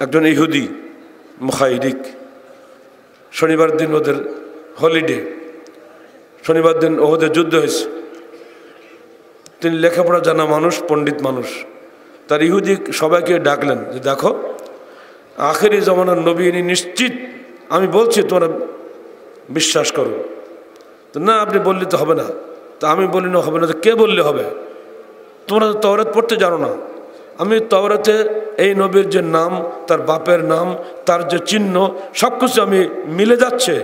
একজন ইহুদি মুখাইরিক। শনিবার দিন ওদের হলিডে শনিবার দিন ওদের যুদ্ধ হয়েছে। তিনি লেখাপড়া জানা মানুষ, পণ্ডিত মানুষ। তার ইহুদি সবাইকে ডাকলেন যে, দেখো, আখেরি জমানার নবী ইনি নিশ্চিত। আমি বলছি, তোমরা বিশ্বাস করো। তো, না, আপনি বললে তো হবে না। তা আমি বলি, না, হবে না। তো কে বললে হবে? তোমরা তো তওরাত পড়তে জানো না। আমি তওরাতে এই নবীর যে নাম, তার বাপের নাম, তার যে চিহ্ন সব কিছু আমি মিলে যাচ্ছে।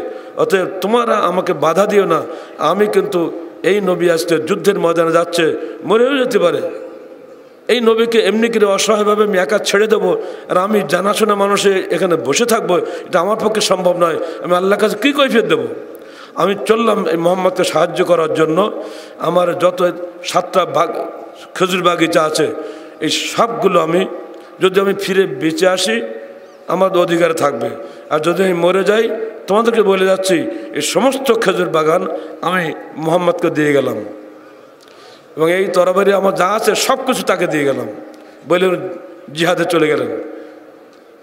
অতএব তোমারা আমাকে বাধা দিও না। আমি কিন্তু এই নবী আজকে যুদ্ধের ময়দানে যাচ্ছে মরেও যেতে পারে। এই নবীকে এমনি করে অসহায়ভাবে আমি একা ছেড়ে দেবো, আর আমি জানাশোনা মানুষে এখানে বসে থাকব, এটা আমার পক্ষে সম্ভব নয়। আমি আল্লাহর কাছে কী কৈফিয়ত দেবো? আমি চললাম এই মোহাম্মদকে সাহায্য করার জন্য। আমার যত সাতটা বাগ খেজুর বাগিচা আছে, এই সবগুলো আমি যদি আমি ফিরে বেঁচে আসি আমার অধিকারে থাকবে। আর যদি আমি মরে যাই, তোমাদেরকে বলে যাচ্ছি এই সমস্ত খেজুর বাগান আমি মোহাম্মদকে দিয়ে গেলাম। এবং এই তরবারি আমার যা আছে সব কিছু তাকে দিয়ে গেলাম। বলে জিহাদে চলে গেলেন।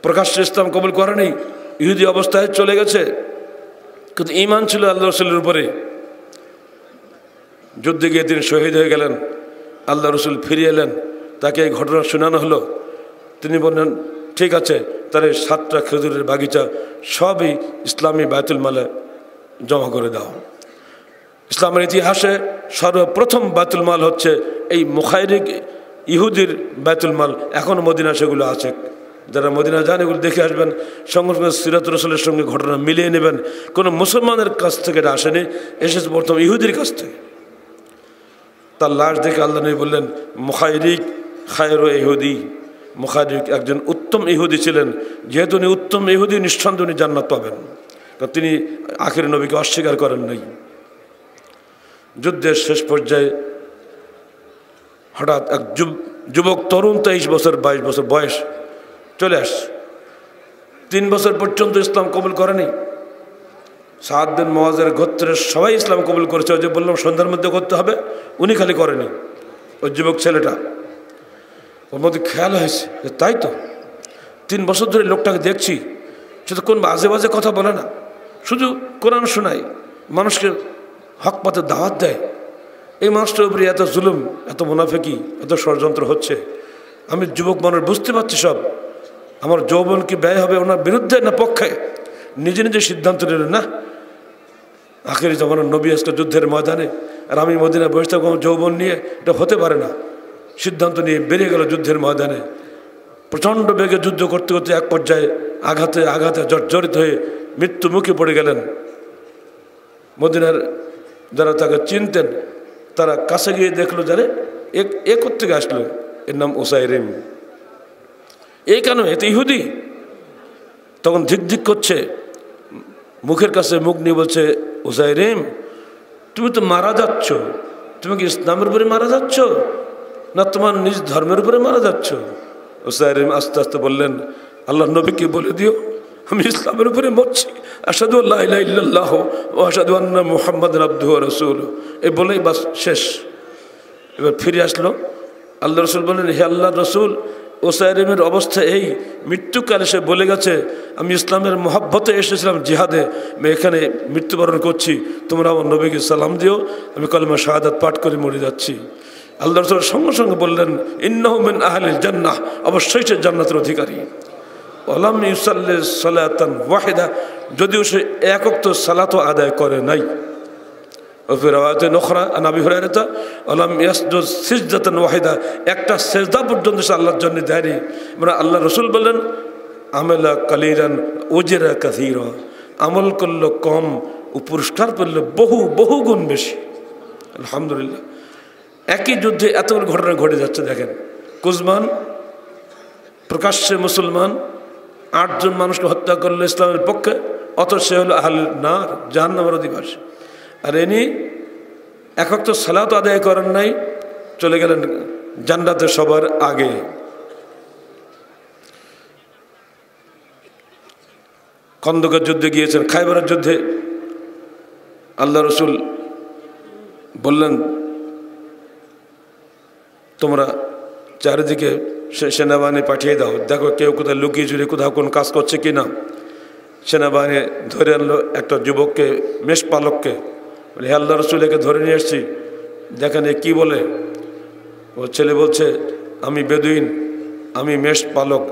প্রকাশ্য ইসলাম কবুল করেনি ইহুদি অবস্থায় চলে গেছে। কিন্তু ইমান ছিল আল্লাহ রসুলের উপরে। যুদ্ধে গিয়ে তিনি শহীদ হয়ে গেলেন, আল্লাহ রসুল ফিরে এলেন। তাকে এই ঘটনা শোনানো হলো। তিনি বললেন, ঠিক আছে তার সাতটা খেজুরের বাগিচা সবই ইসলামী বায়তুল মালে জমা করে দাও। ইসলামের ইতিহাসে সর্বপ্রথম বায়তুল মাল হচ্ছে এই মুখাইরিক ইহুদির বায়তুল মাল। এখনও মদিনা সেগুলো আছে। যারা মদিনা যান, এগুলো দেখে আসবেন। সঙ্গে সঙ্গে সিরাত রসুলের সঙ্গে ঘটনা মিলিয়ে নেবেন। কোনো মুসলমানের কাছ থেকে এটা আসেনি, এসেছে প্রথম ইহুদির কাছ থেকে। তার লাশ দেখে আল্লাহ নবী বললেন, মুখাইরিক খায়র ইহুদি। মুখারিক একজন উত্তম ইহুদি ছিলেন। যেহেতু উনি উত্তম ইহুদি, নিঃসন্দেহ উনি জান্নাত পাবেন। কারণ তিনি আখের নবীকে অস্বীকার করেন নাই। যুদ্ধের শেষ পর্যায়ে হঠাৎ এক যুবক তরুণ তেইশ বছর, বাইশ বছর বয়স চলে আস তিন বছর পর্যন্ত ইসলাম কবুল করেনি। সাত দিন মহাজের গোত্রের সবাই ইসলাম কবুল করেছে। ওই যে বললাম, সন্ধ্যার মধ্যে করতে হবে। উনি খালি করেনি। ওই যুবক ছেলেটা ওর মধ্যে খেয়াল হয়েছে যে তাই তো, তিন বছর ধরে লোকটাকে দেখছি তো কোন বাজে বাজে কথা বলে না। শুধু কোরআন শোনায়, মানুষকে হক দাওয়াত দেয়। এই মানুষটার উপরে এত জুলুম, এত মুনাফেকি, এত ষড়যন্ত্র হচ্ছে। আমি যুবক মানুষ বুঝতে পারছি সব। আমার যৌবন কি ব্যয় হবে ওনার বিরুদ্ধে না পক্ষে? নিজে নিজে সিদ্ধান্ত নিলেন না? আখেরি জমানার নবী আজকে যুদ্ধের ময়দানে আর আমি মদিনা বসে যৌবন নিয়ে এটা হতে পারে না। সিদ্ধান্ত নিয়ে বেরিয়ে গেল যুদ্ধের ময়দানে। প্রচণ্ড বেগে যুদ্ধ করতে করতে এক পর্যায়ে আঘাতে আঘাতে জর্জরিত হয়ে মৃত্যু মুখে পড়ে গেলেন। মদিনার যারা তাকে চিনতেন, তারা কাছে গিয়ে দেখল যারে এক এ থেকে আসলো? এর নাম ওসাইরিম। এই কেন? এতে ইহুদি। তখন ধিক করছে, মুখের কাছে মুখ নিয়ে বলছে, ওসাইরিম, তুমি তো মারা যাচ্ছ। তুমি কি ইসলামের উপরে মারা যাচ্ছ? না তোমার নিজ ধর্মের উপরে মারা যাচ্ছ? ওসাইরিম আস্তে আস্তে বললেন, আল্লাহ নবীকে বলে দিও, আমি ইসলামের উপরে মরছি। আসাদু আল্লাহ ও আসাদু আন্না মোহাম্মদ আব্দু রসুল এই বলেই বাস শেষ। এবার ফিরে আসলো। আল্লাহ রসুল বললেন, হে আল্লাহ রসুল ওসাইরিমের অবস্থা এই। মৃত্যুকালে সে বলে গেছে, আমি ইসলামের মহাব্বতে এসেছিলাম জিহাদে, আমি এখানে মৃত্যুবরণ করছি, তোমরা আমার নবীকে সালাম দিও, আমি কলমা শাহাদাত পাঠ করে মরে যাচ্ছি। আল্লাহ রসুল সঙ্গে সঙ্গে বললেন ইন্নাহমেন আহলিল জান্নাহ। অবশ্যই সে জান্নাতের অধিকারী। আলাম ইউসাল্লে সালাতান ওয়াহেদা, যদিও সে একক তো সালাত আদায় করে নাই। একটা আল্লাহর জন্য আল্লাহ রসুল বললেন, আমেলা কালিরান ওজেরা কাসির। আমল করল কম ও পুরস্কার করল বহু বহু গুণ বেশি। আলহামদুলিল্লাহ। একই যুদ্ধে এতগুলো ঘটনা ঘটে যাচ্ছে, দেখেন। কুজমান, প্রকাশ্যে মুসলমান, আটজন মানুষকে হত্যা করল ইসলামের পক্ষে অত সে হলো আহল নার, জাহান্নামের অধিবাসী। আর এনি একক তো সালাত আদায় করেন নাই, চলে গেলেন জান্নাতে সবার আগে। খন্দকের যুদ্ধে গিয়েছেন, খাইবারের যুদ্ধে। আল্লাহ রসুল বললেন তোমরা চারিদিকে সেনাবাহিনী পাঠিয়ে দাও। দেখো কেউ কোথায় লুকিয়ে চুরি কোথাও কোন কাজ করছে কি না সেনাবাহিনী ধরে আনলো একটা যুবককে, মেষপালককে। বলে, হে রসুলেকে ধরে নিয়ে এসছি। দেখেন কী বলে? ও ছেলে বলছে, আমি বেদুইন, আমি মেষ পালক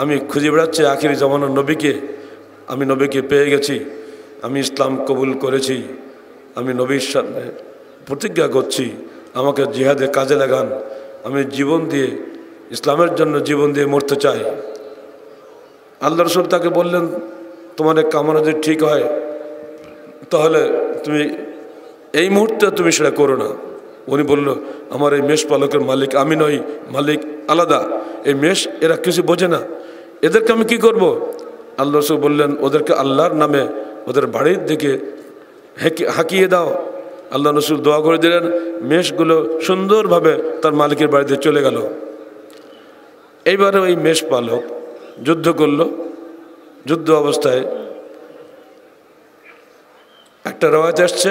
আমি খুঁজে বেড়াচ্ছি আখিরি জমানোর নবীকে। আমি নবীকে পেয়ে গেছি, আমি ইসলাম কবুল করেছি, আমি নবীর সামনে প্রতিজ্ঞা করছি। আমাকে জিহাদে কাজে লাগান আমি জীবন দিয়ে, ইসলামের জন্য জীবন দিয়ে মরতে চাই। আল্লাহ রসুল তাকে বললেন, তোমার কামনা যদি ঠিক হয়, তাহলে তুমি এই মুহূর্তে তুমি সেটা করো না। উনি বলল, আমার এই মেষ পালকের মালিক, আমি নই, মালিক আলাদা। এই মেষ, এরা কিছু বোঝে না। এদেরকে আমি কি করব? আল্লাহ রসুল বললেন, ওদেরকে আল্লাহর নামে ওদের বাড়ির দিকে হেঁকে, হাঁকিয়ে দাও। আল্লাহ রসুল দোয়া করে দিলেন, মেষগুলো সুন্দরভাবে তার মালিকের বাড়িতে চলে গেল। এইবারে ওই মেষ পালক যুদ্ধ করল, যুদ্ধ অবস্থায় একটা রওয়াজ আসছে,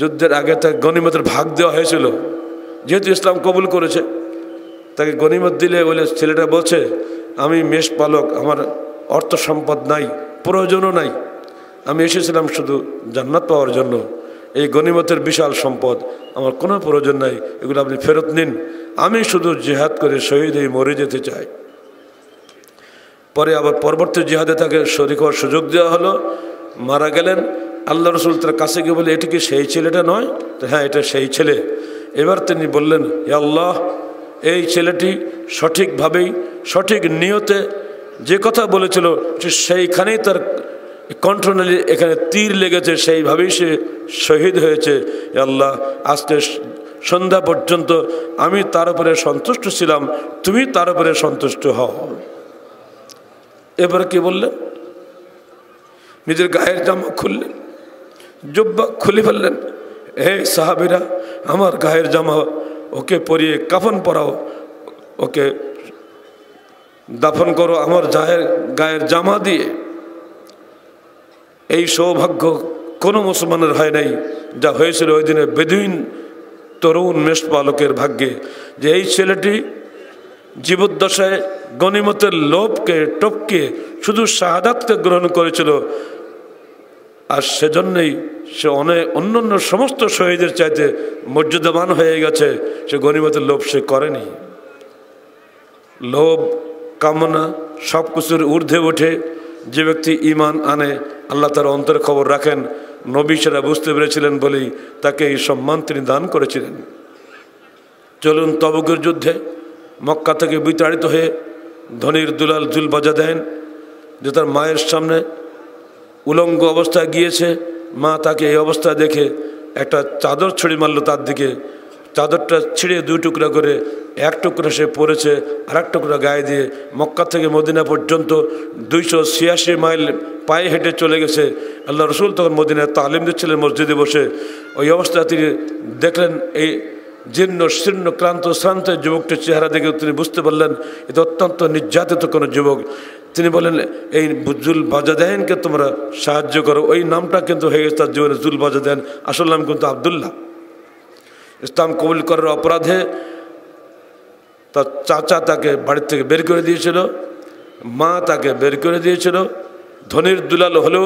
যুদ্ধের আগে তাকে গণিমতের ভাগ দেওয়া হয়েছিল। যেহেতু ইসলাম কবুল করেছে, তাকে গণিমত দিলে বলে ছেলেটা বলছে, আমি মেষ পালক, আমার অর্থ সম্পদ নাই, প্রয়োজনও নাই। আমি এসেছিলাম শুধু জান্নাত পাওয়ার জন্য। এই গণিমতের বিশাল সম্পদ। আমার কোনো প্রয়োজন নাই, এগুলো আপনি ফেরত নিন। আমি শুধু জেহাদ করে শহীদ হয়ে মরে যেতে চাই। পরে আবার পরবর্তী জেহাদে তাকে শরিক হওয়ার সুযোগ দেওয়া হলো, মারা গেলেন। আল্লাহ রসুল তার কাছে গিয়ে বলে এটি কি সেই ছেলেটা নয়? তো হ্যাঁ এটা সেই ছেলে। এবার তিনি বললেন আল্লাহ, এই ছেলেটি সঠিকভাবেই, সঠিক নিয়তে যে কথা বলেছিল সেইখানেই তার কণ্ঠনালী এখানে তীর লেগেছে, সেইভাবেই সে শহীদ হয়েছে। আল্লাহ, আজকে সন্ধ্যা পর্যন্ত আমি তার উপরে সন্তুষ্ট ছিলাম, তুমি তার উপরে সন্তুষ্ট হও। এবারে কি বললেন? নিজের গায়ের জামা খুললেন, জুব্বা খুলে ফেললেন। হে সাহাবিরা, আমার গায়ের জামা ওকে পরিয়ে কাফন পরাও, ওকে দাফন করো, আমার গায়ের গায়ের জামা দিয়ে। এই সৌভাগ্য কোনো মুসলমানের হয় নাই, যা হয়েছিল ওই দিনে বেদুইন তরুণ মেষপালকের ভাগ্যে, যে এই ছেলেটি জীবদ্দশায় গণিমতের লোভকে টপকে শুধু শাহাদাতকে গ্রহণ করেছিল, আর সেজন্যই সে অনেক অন্য অন্য সমস্ত শহীদের চাইতে মর্যাদাবান হয়ে গেছে, সে গণিমতের লোভ সে করেনি। লোভ, কামনা সব কিছুর ঊর্ধ্বে ওঠে যে ব্যক্তি ইমান আনে আল্লাহ তার অন্তর খবর রাখেন, নবী সেরা বুঝতে পেরেছিলেন বলেই তাকে এই সম্মান তিনি দান করেছিলেন। চলুন তবকের যুদ্ধে মক্কা থেকে বিতাড়িত হয়ে ধনির দুলাল জুল বাজা দেন, যে তার মায়ের সামনে উলঙ্গ অবস্থায় গিয়েছে। মা তাকে এই অবস্থা দেখে একটা চাদর ছড়ি মারল তার দিকে। চাদরটা ছিঁড়ে দুই টুকরা করে, এক টুকরা সে পড়েছে আর এক টুকরা গায়ে দিয়ে মক্কা থেকে মদিনা পর্যন্ত দুইশো ছিয়াশি মাইল পায়ে হেঁটে চলে গেছে। আল্লাহ রসুল তখন মদিনায় তালিম দিচ্ছিলেন, মসজিদে বসে। ওই অবস্থায় তিনি দেখলেন, এই জীর্ণ, শীর্ণ, ক্লান্ত, শ্রান্ত যুবকটির চেহারা দেখে তিনি বুঝতে পারলেন, এটা অত্যন্ত নির্যাতিত কোনো যুবক। তিনি বলেন এই জুল বাজাদেনকে তোমরা সাহায্য করো। ওই নামটা কিন্তু হয়ে গেছে তার জীবনে জুল বাজাদেন আসল নাম কিন্তু আবদুল্লাহ। ইসলাম কবুল করার অপরাধে তার চাচা তাকে বাড়ির থেকে বের করে দিয়েছিল, মা তাকে বের করে দিয়েছিল, ধনির দুলাল হলেও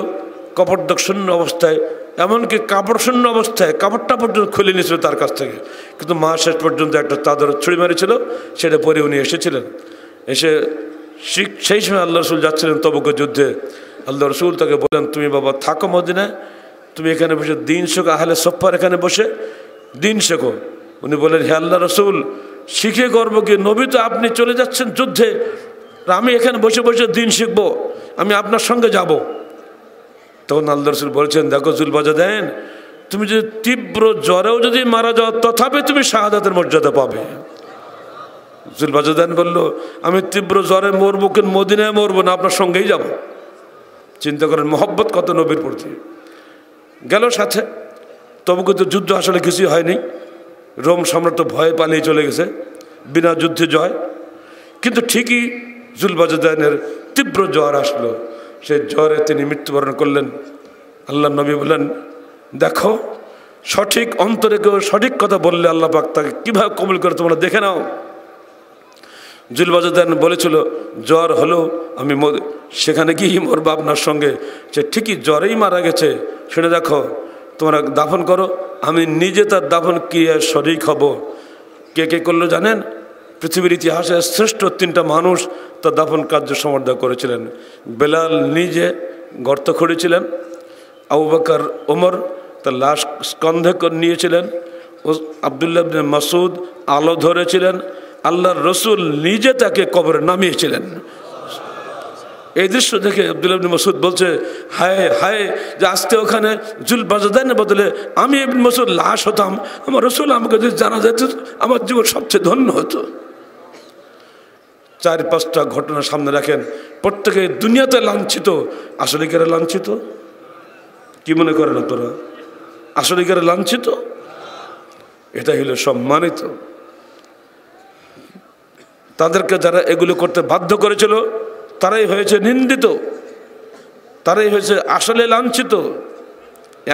শূন্য অবস্থায়, এমনকি কাপড় শূন্য অবস্থায় কাপড়টা পর্যন্ত খুলে নিয়েছিল তার কাছ থেকে। কিন্তু মা শেষ পর্যন্ত একটা চাদর ছুরি মারিছিল, সেটা পরে উনি এসেছিলেন। এসে শিখ সেই সময় আল্লাহ রসুল যাচ্ছিলেন তবুক যুদ্ধে। আল্লাহ রসুল তাকে বললেন, তুমি বাবা থাকো মদিনায়, তুমি এখানে বসে দিন শেখো আহলে সপ্পার এখানে বসে দিন শেখো উনি বললেন, হে আল্লাহ রসুল, শিখে করব কি? নবী তো আপনি চলে যাচ্ছেন যুদ্ধে। আমি এখানে বসে বসে দিন শিখব, আমি আপনার সঙ্গে যাব। তখন আল্লাহ রসুল বলছেন, দেখো জুল বাজা দেন, তুমি যদি তীব্র জ্বরেও যদি মারা যাও, তথাপি তুমি শাহাদাতের মর্যাদা পাবে। জুল বাজা দেন বলল, আমি তীব্র জ্বরে মরবো কিন্তু মদিনায় মরবো না, আপনার সঙ্গেই যাব। চিন্তা করেন, মোহব্বত কত নবীর প্রতি। গেল সাথে। তবু কিন্তু যুদ্ধ আসলে কিছুই হয়নি। রোম সম্রাট ভয়ে পালিয়ে চলে গেছে, বিনা যুদ্ধে জয়। কিন্তু ঠিকই জুলবাজুদ্দানের তীব্র জ্বর আসলো। সে জ্বরে তিনি মৃত্যুবরণ করলেন। আল্লাহ নবী বললেন, দেখো, সঠিক অন্তরে কেউ সঠিক কথা বললে আল্লাহ পাক তাকে কীভাবে কবুল করে তোমরা দেখে নাও? জুলবাজাদান বলেছিল, জ্বর হলো, আমি সেখানে গিয়ে মোর আপনার সঙ্গে, সে ঠিকই জ্বরেই মারা গেছে। শুনে দেখো তোমরা দাফন করো। আমি নিজে তার দাফন ক্রিয়ায় শরিক হব। কে কে করল জানেন? পৃথিবীর ইতিহাসে শ্রেষ্ঠ তিনটা মানুষ তার দাফন কার্য সমর্থন করেছিলেন। বেলাল নিজে গর্ত খুঁড়েছিলেন। আবু বকর, ওমর তার লাশ স্কন্ধে নিয়েছিলেন। আবদুল্লাহ মাসুদ আলো ধরেছিলেন। আল্লাহর রসুল নিজে তাকে কবরে নামিয়েছিলেন। এই দৃশ্য দেখে আবদুল্লাহ ইবনে মাসুদ বলছে, হায় হায়, যে আজকে ওখানে জুল বাজাদানের বদলে আমি ইবনে মাসুদ লাশ হতাম। আমার রসুল আমাকে যদি জানা যেত, আমার জীবন সবচেয়ে ধন্য হতো। চার পাঁচটা ঘটনা সামনে রাখেন। প্রত্যেকে দুনিয়াতে লাঞ্ছিত। আসলে কেরা লাঞ্ছিত? কি মনে করেন তোরা আসলে কেরা লাঞ্ছিত? এটা হলো সম্মানিত। তাদেরকে যারা এগুলো করতে বাধ্য করেছিল তারাই হয়েছে নিন্দিত, তারাই হয়েছে আসলে লাঞ্ছিত।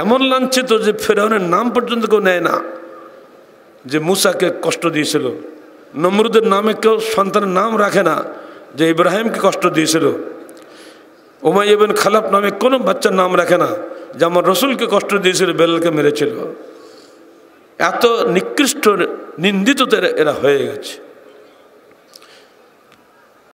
এমন লাঞ্ছিত যে ফেরাউনের নাম পর্যন্ত কেউ নেয় না, যে মুসাকে কষ্ট দিয়েছিল। নমরুদের নামে কেউ সন্তানের নাম রাখে না, যে ইব্রাহিমকে কষ্ট দিয়েছিল। ওমাই এবেন খালাপ নামে কোনো বাচ্চার নাম রাখে না, যে আমার রসুলকে কষ্ট দিয়েছিল, বেলালকে মেরেছিল। এত নিকৃষ্ট নিন্দিত এরা হয়ে গেছে।